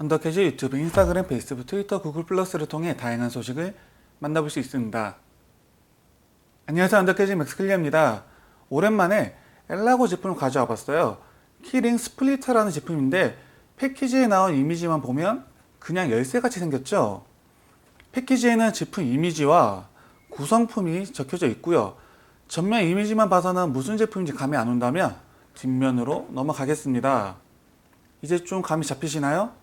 언더캐즈 유튜브, 인스타그램, 페이스북, 트위터, 구글 플러스를 통해 다양한 소식을 만나볼 수 있습니다. 안녕하세요. 언더캐즈 맥스클리어입니다. 오랜만에 엘라고 제품을 가져와 봤어요. 키링 스플리터라는 제품인데 패키지에 나온 이미지만 보면 그냥 열쇠같이 생겼죠? 패키지에는 제품 이미지와 구성품이 적혀져 있고요. 전면 이미지만 봐서는 무슨 제품인지 감이 안 온다면 뒷면으로 넘어가겠습니다. 이제 좀 감이 잡히시나요?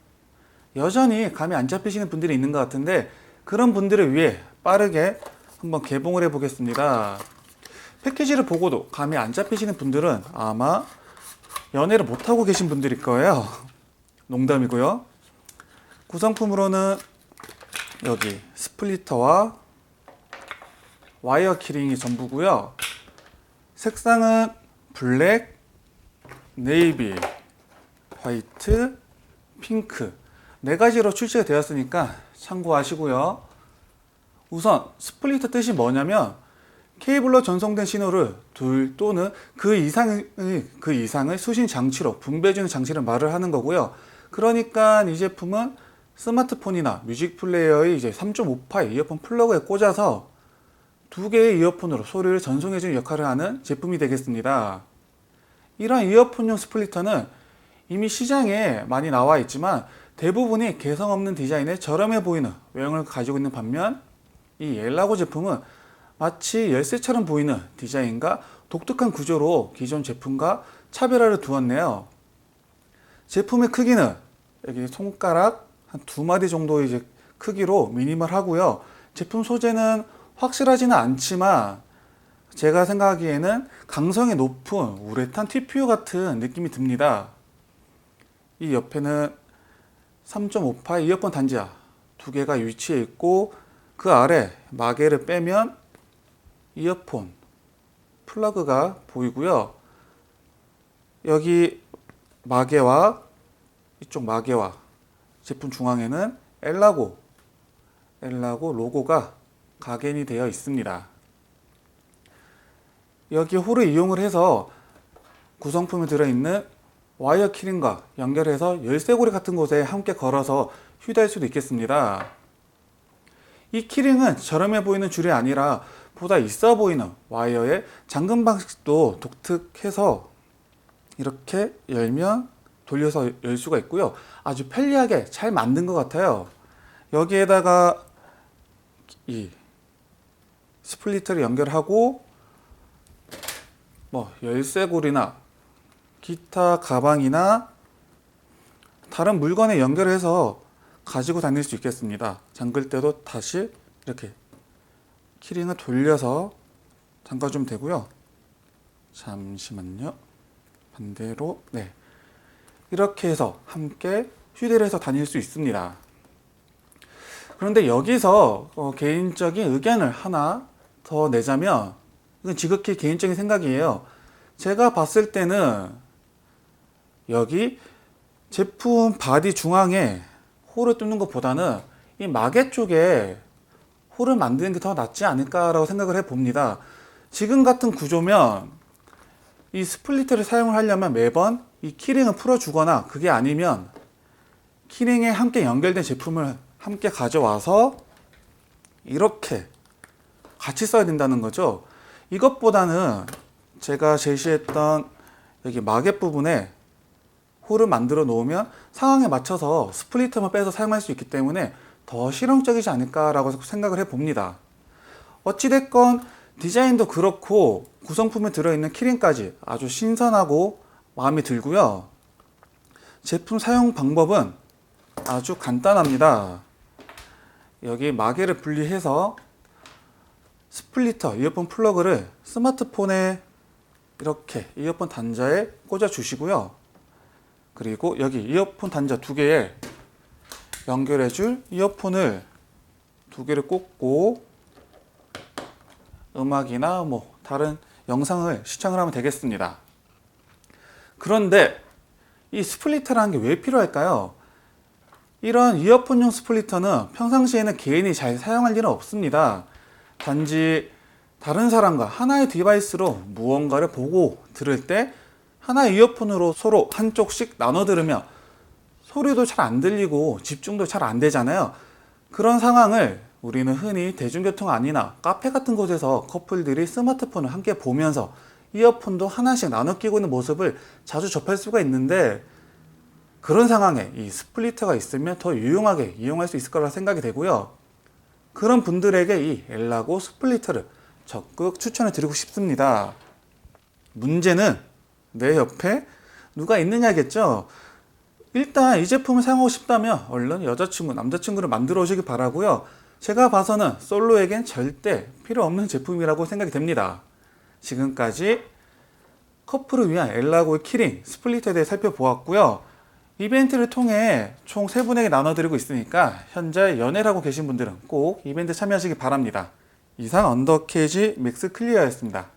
여전히 감이 안 잡히시는 분들이 있는 것 같은데 그런 분들을 위해 빠르게 한번 개봉을 해 보겠습니다. 패키지를 보고도 감이 안 잡히시는 분들은 아마 연애를 못 하고 계신 분들일 거예요. 농담이고요. 구성품으로는 여기 스플리터와 와이어 키링이 전부고요. 색상은 블랙, 네이비, 화이트, 핑크 네 가지로 출시가 되었으니까 참고하시고요. 우선 스플리터 뜻이 뭐냐면 케이블로 전송된 신호를 둘 또는 그 이상의 그 이상의 수신 장치로 분배해주는 장치를 말을 하는 거고요. 그러니까 이 제품은 스마트폰이나 뮤직 플레이어의 이제 3.5파 이어폰 플러그에 꽂아서 두 개의 이어폰으로 소리를 전송해주는 역할을 하는 제품이 되겠습니다. 이런 이어폰용 스플리터는 이미 시장에 많이 나와 있지만 대부분이 개성 없는 디자인에 저렴해 보이는 외형을 가지고 있는 반면 이 엘라고 제품은 마치 열쇠처럼 보이는 디자인과 독특한 구조로 기존 제품과 차별화를 두었네요. 제품의 크기는 여기 손가락 한 두 마디 정도 이제 크기로 미니멀 하고요. 제품 소재는 확실하지는 않지만 제가 생각하기에는 강성이 높은 우레탄 TPU 같은 느낌이 듭니다. 이 옆에는 3.5파 이어폰 단자 두 개가 위치해 있고 그 아래 마개를 빼면 이어폰 플러그가 보이고요. 여기 마개와 이쪽 마개와 제품 중앙에는 엘라고 엘라고 로고가 각인이 되어 있습니다. 여기 홀을 이용을 해서 구성품이 들어있는 와이어 키링과 연결해서 열쇠고리 같은 곳에 함께 걸어서 휴대할 수도 있겠습니다. 이 키링은 저렴해 보이는 줄이 아니라 보다 있어 보이는 와이어의 잠금 방식도 독특해서 이렇게 열면 돌려서 열 수가 있고요. 아주 편리하게 잘 만든 것 같아요. 여기에다가 이 스플리터를 연결하고 뭐 열쇠고리나 기타 가방이나 다른 물건에 연결해서 가지고 다닐 수 있겠습니다. 잠글 때도 다시 이렇게 키링을 돌려서 잠가주면 되고요. 잠시만요. 반대로 네 이렇게 해서 함께 휴대를 해서 다닐 수 있습니다. 그런데 여기서 어, 개인적인 의견을 하나 더 내자면 이건 지극히 개인적인 생각이에요. 제가 봤을 때는 여기 제품 바디 중앙에 홀을 뚫는 것보다는 이 마개 쪽에 홀을 만드는 게 더 낫지 않을까라고 생각을 해 봅니다. 지금 같은 구조면 이 스플리트를 사용을 하려면 매번 이 키링을 풀어주거나 그게 아니면 키링에 함께 연결된 제품을 함께 가져와서 이렇게 같이 써야 된다는 거죠. 이것보다는 제가 제시했던 여기 마개 부분에 홀을 만들어 놓으면 상황에 맞춰서 스플리트만 빼서 사용할 수 있기 때문에 더 실용적이지 않을까라고 생각을 해 봅니다. 어찌됐건 디자인도 그렇고 구성품에 들어있는 키링까지 아주 신선하고 마음에 들고요. 제품 사용 방법은 아주 간단합니다. 여기 마개를 분리해서 스플리터 이어폰 플러그를 스마트폰에 이렇게 이어폰 단자에 꽂아 주시고요. 그리고 여기 이어폰 단자 두 개에 연결해 줄 이어폰을 두 개를 꽂고 음악이나 뭐 다른 영상을 시청을 하면 되겠습니다. 그런데 이 스플리터라는 게 왜 필요할까요? 이런 이어폰용 스플리터는 평상시에는 개인이 잘 사용할 일은 없습니다. 단지 다른 사람과 하나의 디바이스로 무언가를 보고 들을 때 하나의 이어폰으로 서로 한쪽씩 나눠 들으며 소리도 잘 안 들리고 집중도 잘 안 되잖아요. 그런 상황을 우리는 흔히 대중교통 안이나 카페 같은 곳에서 커플들이 스마트폰을 함께 보면서 이어폰도 하나씩 나눠 끼고 있는 모습을 자주 접할 수가 있는데 그런 상황에 이 스플리터가 있으면 더 유용하게 이용할 수 있을 거라 생각이 되고요. 그런 분들에게 이 엘라고 스플리터를 적극 추천해 드리고 싶습니다. 문제는 내 옆에 누가 있느냐겠죠? 일단 이 제품을 사용하고 싶다면 얼른 여자친구, 남자친구를 만들어 오시기 바라고요. 제가 봐서는 솔로에겐 절대 필요 없는 제품이라고 생각이 됩니다. 지금까지 커플을 위한 엘라고의 키링 스플리터에 대해 살펴보았고요. 이벤트를 통해 총 3분에게 나눠드리고 있으니까 현재 연애를 하고 계신 분들은 꼭 이벤트 참여하시기 바랍니다. 이상 언더케이지 맥스 클리어였습니다.